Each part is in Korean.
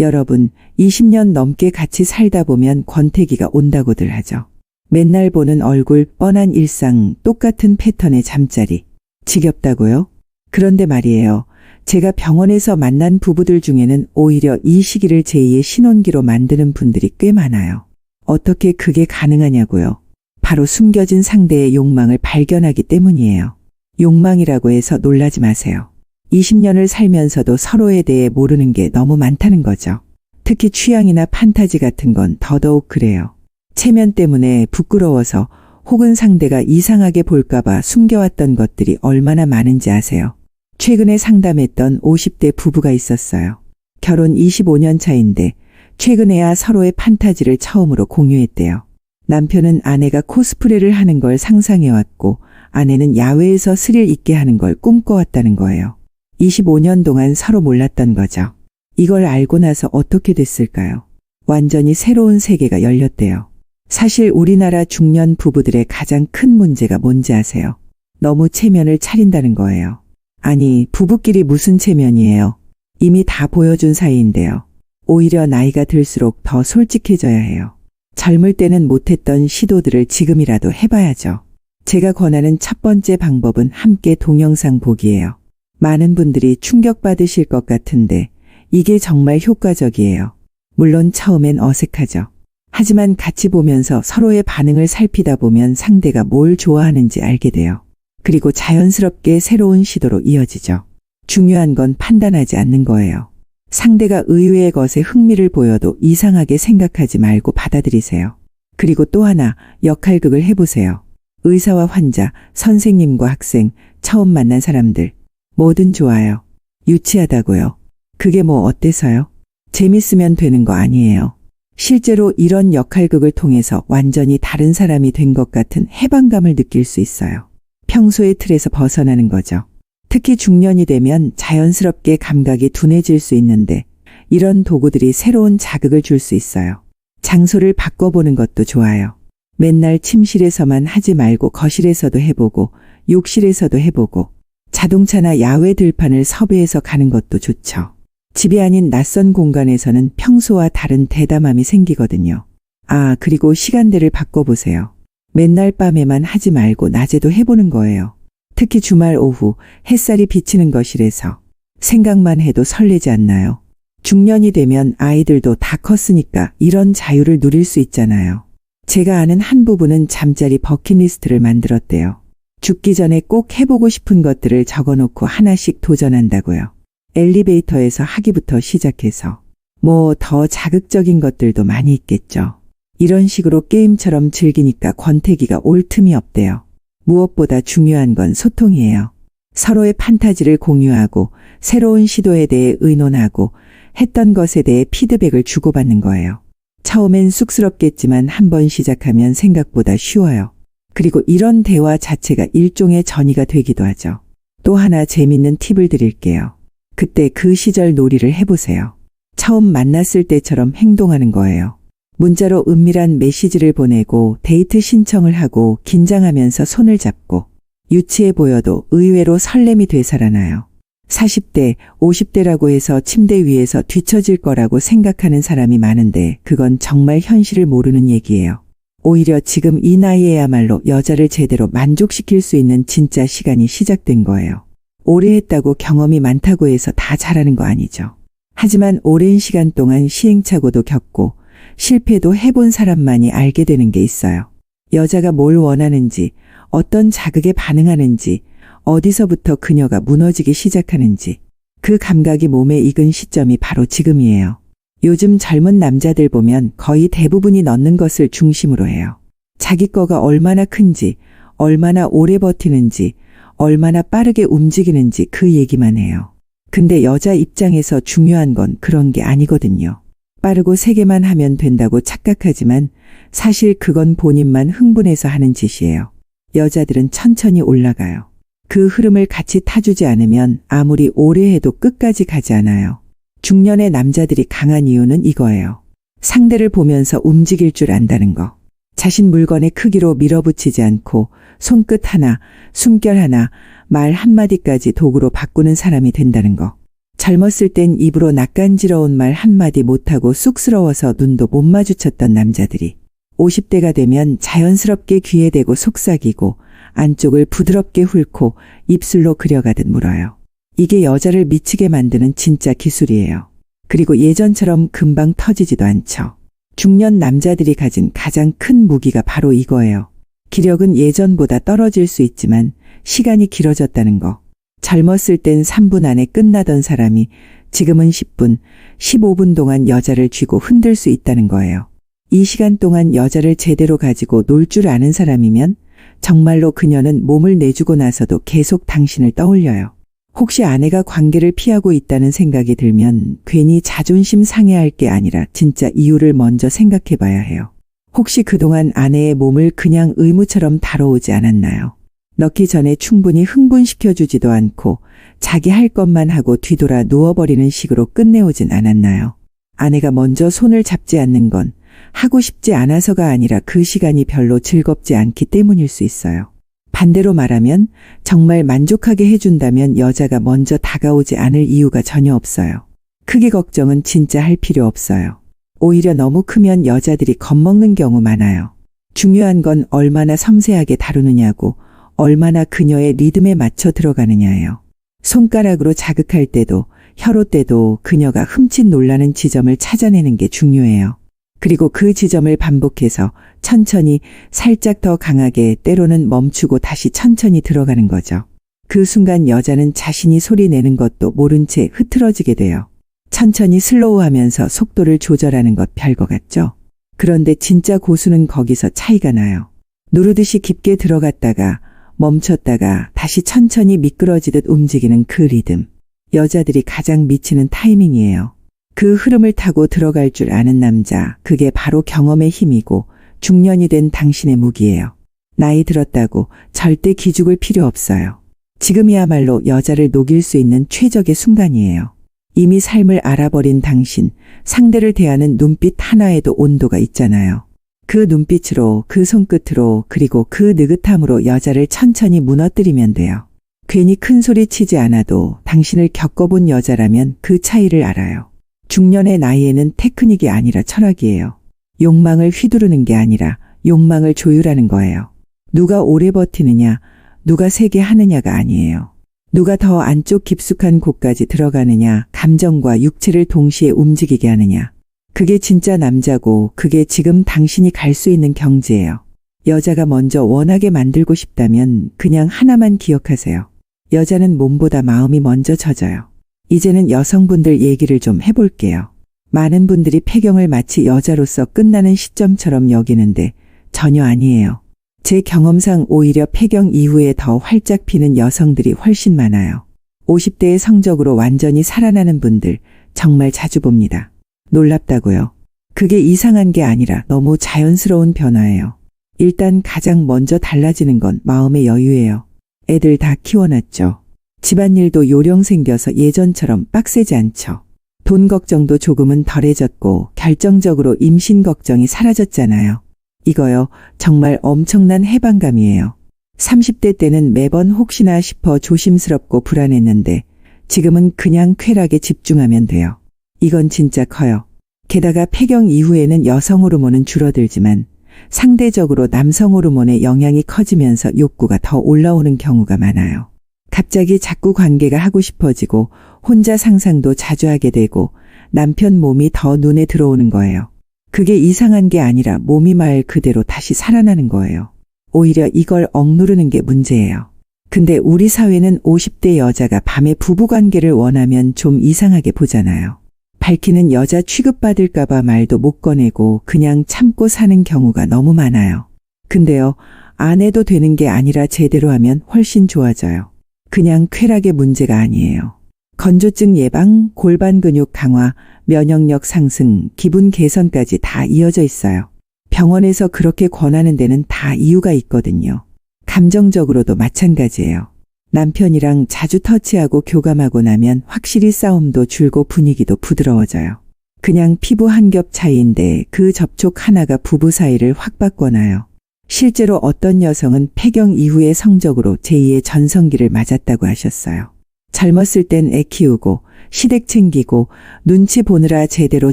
여러분, 20년 넘게 같이 살다 보면 권태기가 온다고들 하죠. 맨날 보는 얼굴, 뻔한 일상, 똑같은 패턴의 잠자리. 지겹다고요? 그런데 말이에요. 제가 병원에서 만난 부부들 중에는 오히려 이 시기를 제2의 신혼기로 만드는 분들이 꽤 많아요. 어떻게 그게 가능하냐고요? 바로 숨겨진 상대의 욕망을 발견하기 때문이에요. 욕망이라고 해서 놀라지 마세요. 20년을 살면서도 서로에 대해 모르는 게 너무 많다는 거죠. 특히 취향이나 판타지 같은 건 더더욱 그래요. 체면 때문에 부끄러워서 혹은 상대가 이상하게 볼까봐 숨겨왔던 것들이 얼마나 많은지 아세요? 최근에 상담했던 50대 부부가 있었어요. 결혼 25년 차인데 최근에야 서로의 판타지를 처음으로 공유했대요. 남편은 아내가 코스프레를 하는 걸 상상해왔고 아내는 야외에서 스릴 있게 하는 걸 꿈꿔왔다는 거예요. 25년 동안 서로 몰랐던 거죠. 이걸 알고 나서 어떻게 됐을까요? 완전히 새로운 세계가 열렸대요. 사실 우리나라 중년 부부들의 가장 큰 문제가 뭔지 아세요? 너무 체면을 차린다는 거예요. 아니, 부부끼리 무슨 체면이에요? 이미 다 보여준 사이인데요. 오히려 나이가 들수록 더 솔직해져야 해요. 젊을 때는 못했던 시도들을 지금이라도 해봐야죠. 제가 권하는 첫 번째 방법은 함께 동영상 보기예요. 많은 분들이 충격받으실 것 같은데 이게 정말 효과적이에요. 물론 처음엔 어색하죠. 하지만 같이 보면서 서로의 반응을 살피다 보면 상대가 뭘 좋아하는지 알게 돼요. 그리고 자연스럽게 새로운 시도로 이어지죠. 중요한 건 판단하지 않는 거예요. 상대가 의외의 것에 흥미를 보여도 이상하게 생각하지 말고 받아들이세요. 그리고 또 하나 역할극을 해보세요. 의사와 환자, 선생님과 학생, 처음 만난 사람들. 뭐든 좋아요. 유치하다고요. 그게 뭐 어때서요? 재밌으면 되는 거 아니에요. 실제로 이런 역할극을 통해서 완전히 다른 사람이 된 것 같은 해방감을 느낄 수 있어요. 평소의 틀에서 벗어나는 거죠. 특히 중년이 되면 자연스럽게 감각이 둔해질 수 있는데 이런 도구들이 새로운 자극을 줄 수 있어요. 장소를 바꿔보는 것도 좋아요. 맨날 침실에서만 하지 말고 거실에서도 해보고 욕실에서도 해보고 자동차나 야외 들판을 섭외해서 가는 것도 좋죠. 집이 아닌 낯선 공간에서는 평소와 다른 대담함이 생기거든요. 아, 그리고 시간대를 바꿔보세요. 맨날 밤에만 하지 말고 낮에도 해보는 거예요. 특히 주말 오후 햇살이 비치는 거실에서 생각만 해도 설레지 않나요? 중년이 되면 아이들도 다 컸으니까 이런 자유를 누릴 수 있잖아요. 제가 아는 한 부부는 잠자리 버킷리스트를 만들었대요. 죽기 전에 꼭 해보고 싶은 것들을 적어놓고 하나씩 도전한다고요. 엘리베이터에서 하기부터 시작해서 뭐 더 자극적인 것들도 많이 있겠죠. 이런 식으로 게임처럼 즐기니까 권태기가 올 틈이 없대요. 무엇보다 중요한 건 소통이에요. 서로의 판타지를 공유하고 새로운 시도에 대해 의논하고 했던 것에 대해 피드백을 주고받는 거예요. 처음엔 쑥스럽겠지만 한번 시작하면 생각보다 쉬워요. 그리고 이런 대화 자체가 일종의 전이가 되기도 하죠. 또 하나 재밌는 팁을 드릴게요. 그때 그 시절 놀이를 해보세요. 처음 만났을 때처럼 행동하는 거예요. 문자로 은밀한 메시지를 보내고 데이트 신청을 하고 긴장하면서 손을 잡고 유치해 보여도 의외로 설렘이 되살아나요. 40대, 50대라고 해서 침대 위에서 뒤처질 거라고 생각하는 사람이 많은데 그건 정말 현실을 모르는 얘기예요. 오히려 지금 이 나이에야말로 여자를 제대로 만족시킬 수 있는 진짜 시간이 시작된 거예요. 오래 했다고 경험이 많다고 해서 다 잘하는 거 아니죠. 하지만 오랜 시간 동안 시행착오도 겪고 실패도 해본 사람만이 알게 되는 게 있어요. 여자가 뭘 원하는지, 어떤 자극에 반응하는지, 어디서부터 그녀가 무너지기 시작하는지, 그 감각이 몸에 익은 시점이 바로 지금이에요. 요즘 젊은 남자들 보면 거의 대부분이 넣는 것을 중심으로 해요. 자기 거가 얼마나 큰지, 얼마나 오래 버티는지, 얼마나 빠르게 움직이는지 그 얘기만 해요. 근데 여자 입장에서 중요한 건 그런 게 아니거든요. 빠르고 세게만 하면 된다고 착각하지만 사실 그건 본인만 흥분해서 하는 짓이에요. 여자들은 천천히 올라가요. 그 흐름을 같이 타주지 않으면 아무리 오래 해도 끝까지 가지 않아요. 중년의 남자들이 강한 이유는 이거예요. 상대를 보면서 움직일 줄 안다는 거. 자신 물건의 크기로 밀어붙이지 않고 손끝 하나, 숨결 하나, 말 한마디까지 도구로 바꾸는 사람이 된다는 거. 젊었을 땐 입으로 낯간지러운 말 한마디 못하고 쑥스러워서 눈도 못 마주쳤던 남자들이 50대가 되면 자연스럽게 귀에 대고 속삭이고 안쪽을 부드럽게 훑고 입술로 그려가듯 물어요. 이게 여자를 미치게 만드는 진짜 기술이에요. 그리고 예전처럼 금방 터지지도 않죠. 중년 남자들이 가진 가장 큰 무기가 바로 이거예요. 기력은 예전보다 떨어질 수 있지만 시간이 길어졌다는 거. 젊었을 땐 3분 안에 끝나던 사람이 지금은 10분, 15분 동안 여자를 쥐고 흔들 수 있다는 거예요. 이 시간 동안 여자를 제대로 가지고 놀 줄 아는 사람이면 정말로 그녀는 몸을 내주고 나서도 계속 당신을 떠올려요. 혹시 아내가 관계를 피하고 있다는 생각이 들면 괜히 자존심 상해할 게 아니라 진짜 이유를 먼저 생각해 봐야 해요. 혹시 그동안 아내의 몸을 그냥 의무처럼 다뤄오지 않았나요? 넣기 전에 충분히 흥분시켜 주지도 않고 자기 할 것만 하고 뒤돌아 누워버리는 식으로 끝내오진 않았나요? 아내가 먼저 손을 잡지 않는 건 하고 싶지 않아서가 아니라 그 시간이 별로 즐겁지 않기 때문일 수 있어요. 반대로 말하면 정말 만족하게 해준다면 여자가 먼저 다가오지 않을 이유가 전혀 없어요. 크게 걱정은 진짜 할 필요 없어요. 오히려 너무 크면 여자들이 겁먹는 경우 많아요. 중요한 건 얼마나 섬세하게 다루느냐고 얼마나 그녀의 리듬에 맞춰 들어가느냐예요. 손가락으로 자극할 때도 혀로 때도 그녀가 흠칫 놀라는 지점을 찾아내는 게 중요해요. 그리고 그 지점을 반복해서 천천히 살짝 더 강하게 때로는 멈추고 다시 천천히 들어가는 거죠. 그 순간 여자는 자신이 소리 내는 것도 모른 채 흐트러지게 돼요. 천천히 슬로우하면서 속도를 조절하는 것 별거 같죠? 그런데 진짜 고수는 거기서 차이가 나요. 누르듯이 깊게 들어갔다가 멈췄다가 다시 천천히 미끄러지듯 움직이는 그 리듬. 여자들이 가장 미치는 타이밍이에요. 그 흐름을 타고 들어갈 줄 아는 남자, 그게 바로 경험의 힘이고 중년이 된 당신의 무기예요. 나이 들었다고 절대 기죽을 필요 없어요. 지금이야말로 여자를 녹일 수 있는 최적의 순간이에요. 이미 삶을 알아버린 당신, 상대를 대하는 눈빛 하나에도 온도가 있잖아요. 그 눈빛으로, 그 손끝으로, 그리고 그 느긋함으로 여자를 천천히 무너뜨리면 돼요. 괜히 큰 소리 치지 않아도 당신을 겪어본 여자라면 그 차이를 알아요. 중년의 나이에는 테크닉이 아니라 철학이에요. 욕망을 휘두르는 게 아니라 욕망을 조율하는 거예요. 누가 오래 버티느냐, 누가 세게 하느냐가 아니에요. 누가 더 안쪽 깊숙한 곳까지 들어가느냐, 감정과 육체를 동시에 움직이게 하느냐. 그게 진짜 남자고 그게 지금 당신이 갈 수 있는 경지예요. 여자가 먼저 원하게 만들고 싶다면 그냥 하나만 기억하세요. 여자는 몸보다 마음이 먼저 젖어요. 이제는 여성분들 얘기를 좀 해볼게요. 많은 분들이 폐경을 마치 여자로서 끝나는 시점처럼 여기는데 전혀 아니에요. 제 경험상 오히려 폐경 이후에 더 활짝 피는 여성들이 훨씬 많아요. 50대의 성적으로 완전히 살아나는 분들 정말 자주 봅니다. 놀랍다고요. 그게 이상한 게 아니라 너무 자연스러운 변화예요. 일단 가장 먼저 달라지는 건 마음의 여유예요. 애들 다 키워놨죠. 집안일도 요령 생겨서 예전처럼 빡세지 않죠. 돈 걱정도 조금은 덜해졌고 결정적으로 임신 걱정이 사라졌잖아요. 이거요, 정말 엄청난 해방감이에요. 30대 때는 매번 혹시나 싶어 조심스럽고 불안했는데 지금은 그냥 쾌락에 집중하면 돼요. 이건 진짜 커요. 게다가 폐경 이후에는 여성 호르몬은 줄어들지만 상대적으로 남성 호르몬의 영향이 커지면서 욕구가 더 올라오는 경우가 많아요. 갑자기 자꾸 관계가 하고 싶어지고 혼자 상상도 자주 하게 되고 남편 몸이 더 눈에 들어오는 거예요. 그게 이상한 게 아니라 몸이 말 그대로 다시 살아나는 거예요. 오히려 이걸 억누르는 게 문제예요. 근데 우리 사회는 50대 여자가 밤에 부부관계를 원하면 좀 이상하게 보잖아요. 밝히는 여자 취급받을까봐 말도 못 꺼내고 그냥 참고 사는 경우가 너무 많아요. 근데요, 안 해도 되는 게 아니라 제대로 하면 훨씬 좋아져요. 그냥 쾌락의 문제가 아니에요. 건조증 예방, 골반 근육 강화, 면역력 상승, 기분 개선까지 다 이어져 있어요. 병원에서 그렇게 권하는 데는 다 이유가 있거든요. 감정적으로도 마찬가지예요. 남편이랑 자주 터치하고 교감하고 나면 확실히 싸움도 줄고 분위기도 부드러워져요. 그냥 피부 한 겹 차이인데 그 접촉 하나가 부부 사이를 확 바꿔놔요. 실제로 어떤 여성은 폐경 이후의 성적으로 제2의 전성기를 맞았다고 하셨어요. 젊었을 땐 애 키우고 시댁 챙기고 눈치 보느라 제대로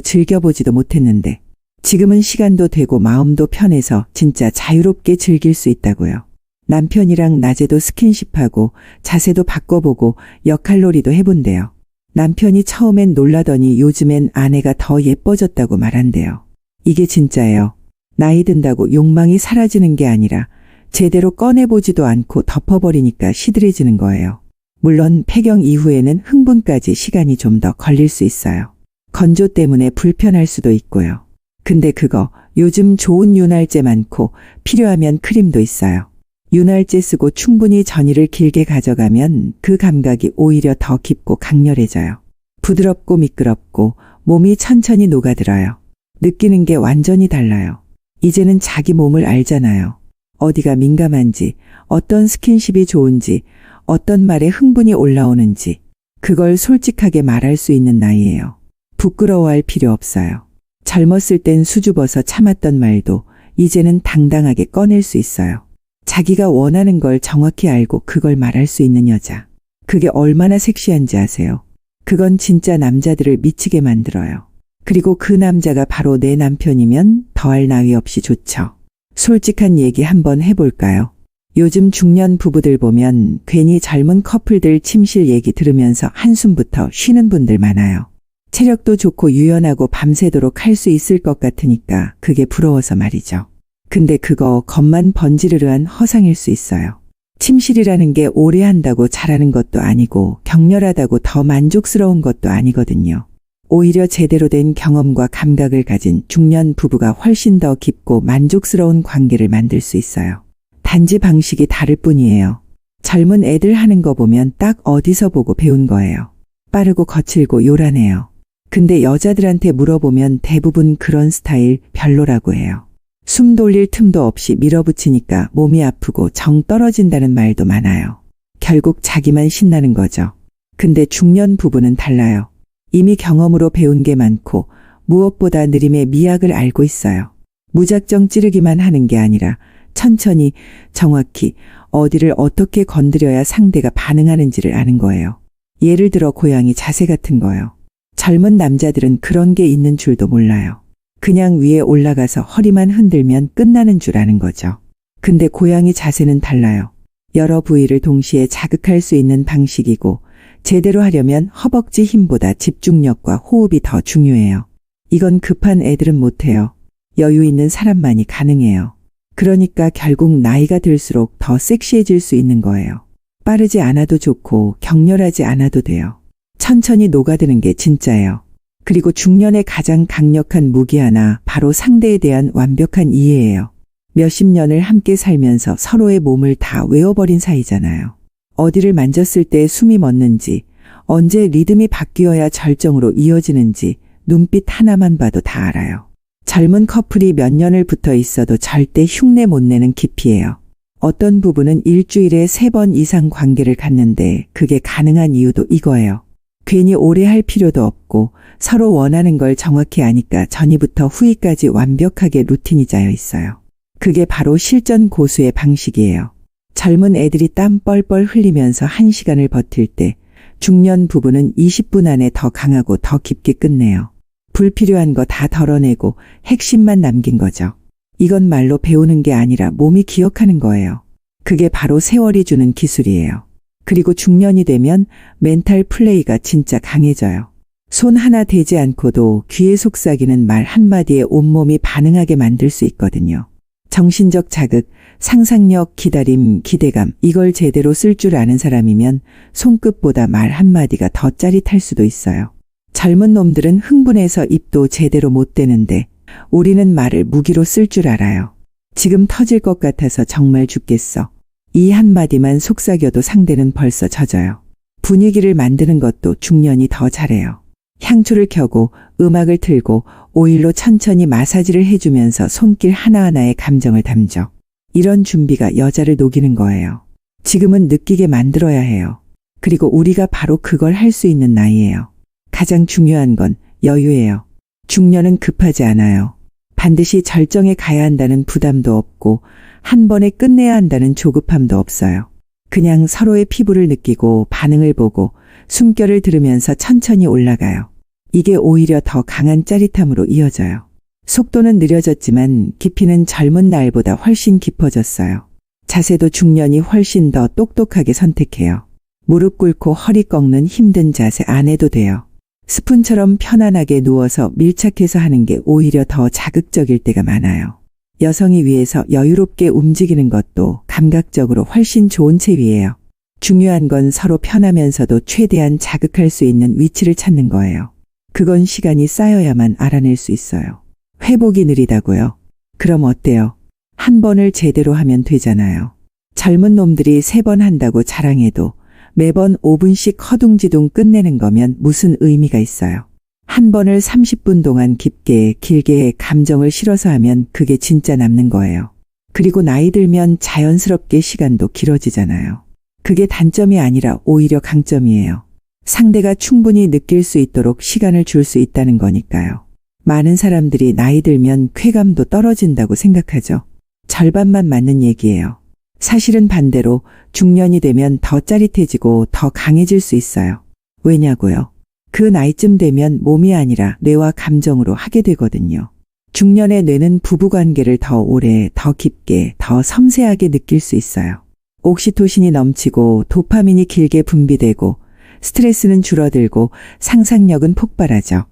즐겨보지도 못했는데 지금은 시간도 되고 마음도 편해서 진짜 자유롭게 즐길 수 있다고요. 남편이랑 낮에도 스킨십하고 자세도 바꿔보고 역할놀이도 해본대요. 남편이 처음엔 놀라더니 요즘엔 아내가 더 예뻐졌다고 말한대요. 이게 진짜예요. 나이 든다고 욕망이 사라지는 게 아니라 제대로 꺼내보지도 않고 덮어버리니까 시들해지는 거예요. 물론 폐경 이후에는 흥분까지 시간이 좀 더 걸릴 수 있어요. 건조 때문에 불편할 수도 있고요. 근데 그거 요즘 좋은 윤활제 많고 필요하면 크림도 있어요. 윤활제 쓰고 충분히 전이를 길게 가져가면 그 감각이 오히려 더 깊고 강렬해져요. 부드럽고 미끄럽고 몸이 천천히 녹아들어요. 느끼는 게 완전히 달라요. 이제는 자기 몸을 알잖아요. 어디가 민감한지, 어떤 스킨십이 좋은지, 어떤 말에 흥분이 올라오는지, 그걸 솔직하게 말할 수 있는 나이예요. 부끄러워할 필요 없어요. 젊었을 땐 수줍어서 참았던 말도 이제는 당당하게 꺼낼 수 있어요. 자기가 원하는 걸 정확히 알고 그걸 말할 수 있는 여자. 그게 얼마나 섹시한지 아세요? 그건 진짜 남자들을 미치게 만들어요. 그리고 그 남자가 바로 내 남편이면 더할 나위 없이 좋죠. 솔직한 얘기 한번 해볼까요? 요즘 중년 부부들 보면 괜히 젊은 커플들 침실 얘기 들으면서 한숨부터 쉬는 분들 많아요. 체력도 좋고 유연하고 밤새도록 할 수 있을 것 같으니까 그게 부러워서 말이죠. 근데 그거 겉만 번지르르한 허상일 수 있어요. 침실이라는 게 오래 한다고 잘하는 것도 아니고 격렬하다고 더 만족스러운 것도 아니거든요. 오히려 제대로 된 경험과 감각을 가진 중년 부부가 훨씬 더 깊고 만족스러운 관계를 만들 수 있어요. 단지 방식이 다를 뿐이에요. 젊은 애들 하는 거 보면 딱 어디서 보고 배운 거예요. 빠르고 거칠고 요란해요. 근데 여자들한테 물어보면 대부분 그런 스타일 별로라고 해요. 숨 돌릴 틈도 없이 밀어붙이니까 몸이 아프고 정 떨어진다는 말도 많아요. 결국 자기만 신나는 거죠. 근데 중년 부부는 달라요. 이미 경험으로 배운 게 많고 무엇보다 느림의 미학을 알고 있어요. 무작정 찌르기만 하는 게 아니라 천천히 정확히 어디를 어떻게 건드려야 상대가 반응하는지를 아는 거예요. 예를 들어 고양이 자세 같은 거요. 젊은 남자들은 그런 게 있는 줄도 몰라요. 그냥 위에 올라가서 허리만 흔들면 끝나는 줄 아는 거죠. 근데 고양이 자세는 달라요. 여러 부위를 동시에 자극할 수 있는 방식이고 제대로 하려면 허벅지 힘보다 집중력과 호흡이 더 중요해요. 이건 급한 애들은 못해요. 여유 있는 사람만이 가능해요. 그러니까 결국 나이가 들수록 더 섹시해질 수 있는 거예요. 빠르지 않아도 좋고 격렬하지 않아도 돼요. 천천히 녹아드는 게 진짜예요. 그리고 중년의 가장 강력한 무기 하나 바로 상대에 대한 완벽한 이해예요. 몇십 년을 함께 살면서 서로의 몸을 다 외워버린 사이잖아요. 어디를 만졌을 때 숨이 멎는지, 언제 리듬이 바뀌어야 절정으로 이어지는지 눈빛 하나만 봐도 다 알아요. 젊은 커플이 몇 년을 붙어 있어도 절대 흉내 못 내는 깊이예요. 어떤 부부는 일주일에 세 번 이상 관계를 갖는데 그게 가능한 이유도 이거예요. 괜히 오래 할 필요도 없고 서로 원하는 걸 정확히 아니까 전이부터 후위까지 완벽하게 루틴이 짜여 있어요. 그게 바로 실전 고수의 방식이에요. 젊은 애들이 땀 뻘뻘 흘리면서 한 시간을 버틸 때 중년 부부는 20분 안에 더 강하고 더 깊게 끝내요. 불필요한 거 다 덜어내고 핵심만 남긴 거죠. 이건 말로 배우는 게 아니라 몸이 기억하는 거예요. 그게 바로 세월이 주는 기술이에요. 그리고 중년이 되면 멘탈 플레이가 진짜 강해져요. 손 하나 대지 않고도 귀에 속삭이는 말 한마디에 온몸이 반응하게 만들 수 있거든요. 정신적 자극, 상상력, 기다림, 기대감, 이걸 제대로 쓸 줄 아는 사람이면 손끝보다 말 한마디가 더 짜릿할 수도 있어요. 젊은 놈들은 흥분해서 입도 제대로 못 대는데 우리는 말을 무기로 쓸 줄 알아요. 지금 터질 것 같아서 정말 죽겠어. 이 한마디만 속삭여도 상대는 벌써 젖어요. 분위기를 만드는 것도 중년이 더 잘해요. 향초를 켜고 음악을 틀고 오일로 천천히 마사지를 해주면서 손길 하나하나에 감정을 담죠. 이런 준비가 여자를 녹이는 거예요. 지금은 느끼게 만들어야 해요. 그리고 우리가 바로 그걸 할 수 있는 나이예요. 가장 중요한 건 여유예요. 중년은 급하지 않아요. 반드시 절정에 가야 한다는 부담도 없고 한 번에 끝내야 한다는 조급함도 없어요. 그냥 서로의 피부를 느끼고 반응을 보고 숨결을 들으면서 천천히 올라가요. 이게 오히려 더 강한 짜릿함으로 이어져요. 속도는 느려졌지만 깊이는 젊은 날보다 훨씬 깊어졌어요. 자세도 중년이 훨씬 더 똑똑하게 선택해요. 무릎 꿇고 허리 꺾는 힘든 자세 안 해도 돼요. 스푼처럼 편안하게 누워서 밀착해서 하는 게 오히려 더 자극적일 때가 많아요. 여성이 위에서 여유롭게 움직이는 것도 감각적으로 훨씬 좋은 체위예요. 중요한 건 서로 편하면서도 최대한 자극할 수 있는 위치를 찾는 거예요. 그건 시간이 쌓여야만 알아낼 수 있어요. 회복이 느리다고요? 그럼 어때요? 한 번을 제대로 하면 되잖아요. 젊은 놈들이 세 번 한다고 자랑해도 매번 5분씩 허둥지둥 끝내는 거면 무슨 의미가 있어요. 한 번을 30분 동안 깊게 길게 감정을 실어서 하면 그게 진짜 남는 거예요. 그리고 나이 들면 자연스럽게 시간도 길어지잖아요. 그게 단점이 아니라 오히려 강점이에요. 상대가 충분히 느낄 수 있도록 시간을 줄 수 있다는 거니까요. 많은 사람들이 나이 들면 쾌감도 떨어진다고 생각하죠. 절반만 맞는 얘기예요. 사실은 반대로 중년이 되면 더 짜릿해지고 더 강해질 수 있어요. 왜냐고요? 그 나이쯤 되면 몸이 아니라 뇌와 감정으로 하게 되거든요. 중년의 뇌는 부부관계를 더 오래, 더 깊게, 더 섬세하게 느낄 수 있어요. 옥시토신이 넘치고 도파민이 길게 분비되고 스트레스는 줄어들고 상상력은 폭발하죠.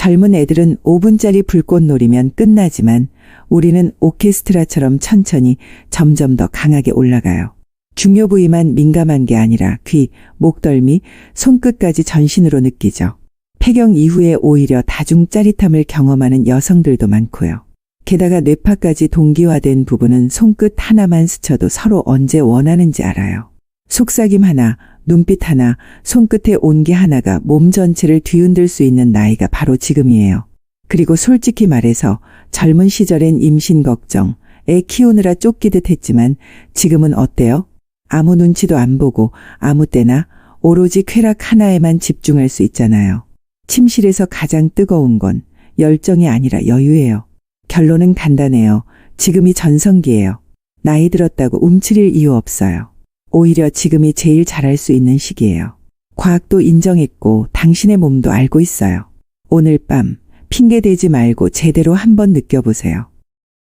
젊은 애들은 5분짜리 불꽃놀이면 끝나지만 우리는 오케스트라처럼 천천히 점점 더 강하게 올라가요. 중요 부위만 민감한 게 아니라 귀, 목덜미, 손끝까지 전신으로 느끼죠. 폐경 이후에 오히려 다중 짜릿함을 경험하는 여성들도 많고요. 게다가 뇌파까지 동기화된 부분은 손끝 하나만 스쳐도 서로 언제 원하는지 알아요. 속삭임 하나, 눈빛 하나, 손끝의 온기 하나가 몸 전체를 뒤흔들 수 있는 나이가 바로 지금이에요. 그리고 솔직히 말해서 젊은 시절엔 임신 걱정, 애 키우느라 쫓기듯 했지만 지금은 어때요? 아무 눈치도 안 보고 아무 때나 오로지 쾌락 하나에만 집중할 수 있잖아요. 침실에서 가장 뜨거운 건 열정이 아니라 여유예요. 결론은 간단해요. 지금이 전성기예요. 나이 들었다고 움츠릴 이유 없어요. 오히려 지금이 제일 잘할 수 있는 시기예요. 과학도 인정했고 당신의 몸도 알고 있어요. 오늘 밤 핑계 대지 말고 제대로 한번 느껴보세요.